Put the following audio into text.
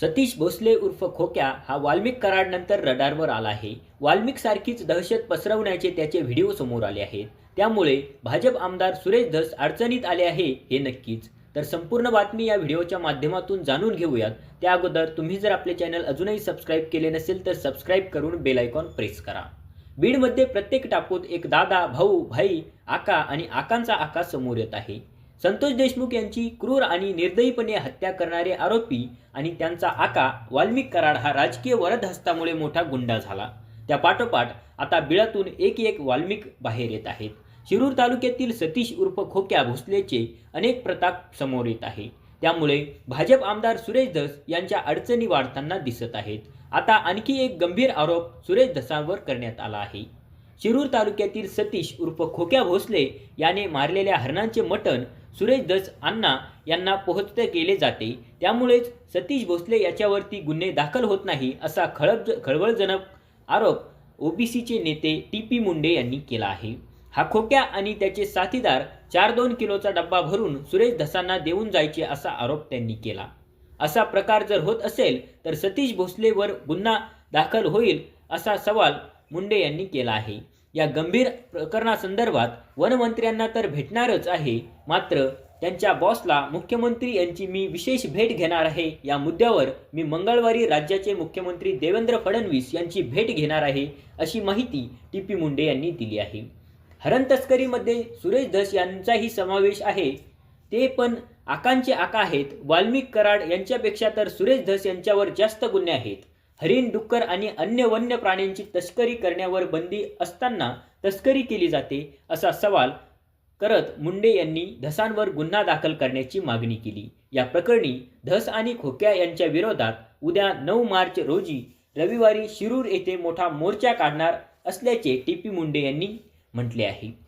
सतीश भोसले उर्फ खोक्या हा वाल्मिक कराडनंतर रडारवर आला आहे. वाल्मिक सारखीच दहशत पसरवण्याचे त्याचे व्हिडिओ समोर आले आहेत. त्यामुळे भाजप आमदार सुरेश धस अडचणीत आले आहे हे नक्कीच. तर संपूर्ण बातमी या व्हिडिओच्या माध्यमातून जाणून घेऊयात. त्या अगोदर तुम्ही जर आपले चॅनल अजूनही सबस्क्राईब केले नसेल तर सबस्क्राईब करून बेल आयकॉन प्रेस करा. बीडमध्ये प्रत्येक टापूत एक दादा भाऊ भाई आका आणि आकांचा आका समोर येत आहे. संतोष देशमुख यांची क्रूर आणि निर्दयीपणे हत्या करणारे आरोपी आणि त्यांचा आका वाल्मिक कराड हा राजकीय वरदहस्तामुळे मोठा गुंडा झाला. त्या पाठोपाठ आता बिळातून एक एक वाल्मिक बाहेर येत आहेत. शिरूर तालुक्यातील सतीश उर्फ खोक्या भोसलेचे अनेक प्रताप समोर येत आहे. त्यामुळे भाजप आमदार सुरेश धस यांच्या अडचणी वाढताना दिसत आहेत. आता आणखी एक गंभीर आरोप सुरेश धसांवर करण्यात आला आहे. शिरूर तालुक्यातील सतीश उर्फ खोक्या भोसले याने मारलेल्या हरणांचे मटण सुरेश दस अण्णा यांना पोहोचते केले जाते. त्यामुळेच सतीश भोसले याच्यावरती गुन्हे दाखल होत नाही असा खळब खळबळजनक आरोप ओबीसीचे नेते टी पी मुंडे यांनी केला आहे. हा खोक्या आणि त्याचे साथीदार चार दोन किलोचा डब्बा भरून सुरेश धसांना देऊन जायचे असा आरोप त्यांनी केला. असा प्रकार जर होत असेल तर सतीश भोसलेवर गुन्हा दाखल होईल असा सवाल मुंडे यांनी केला आहे. या गंभीर प्रकरणासंदर्भात वनमंत्र्यांना तर भेटणारच आहे. मात्र त्यांच्या बॉसला मुख्यमंत्री यांची मी विशेष भेट घेणार आहे. या मुद्द्यावर मी मंगळवारी राज्याचे मुख्यमंत्री देवेंद्र फडणवीस यांची भेट घेणार आहे अशी माहिती टी पी मुंडे यांनी दिली आहे. हरण तस्करीमध्ये सुरेश धस यांचाही समावेश आहे. ते पण आकांचे आका आहेत. वाल्मिक कराड यांच्यापेक्षा तर सुरेश धस यांच्यावर जास्त गुन्हे आहेत. हरिण डुक्कर आणि अन्य वन्य प्राण्यांची तस्करी करण्यावर बंदी असताना तस्करी केली जाते असा सवाल करत मुंडे यांनी धसांवर गुन्हा दाखल करण्याची मागणी केली. या प्रकरणी धस आणि खोक्या यांच्या विरोधात उद्या नऊ मार्च रोजी रविवारी शिरूर येथे मोठा मोर्चा काढणार असल्याचे टी पी मुंडे यांनी म्हटले आहे.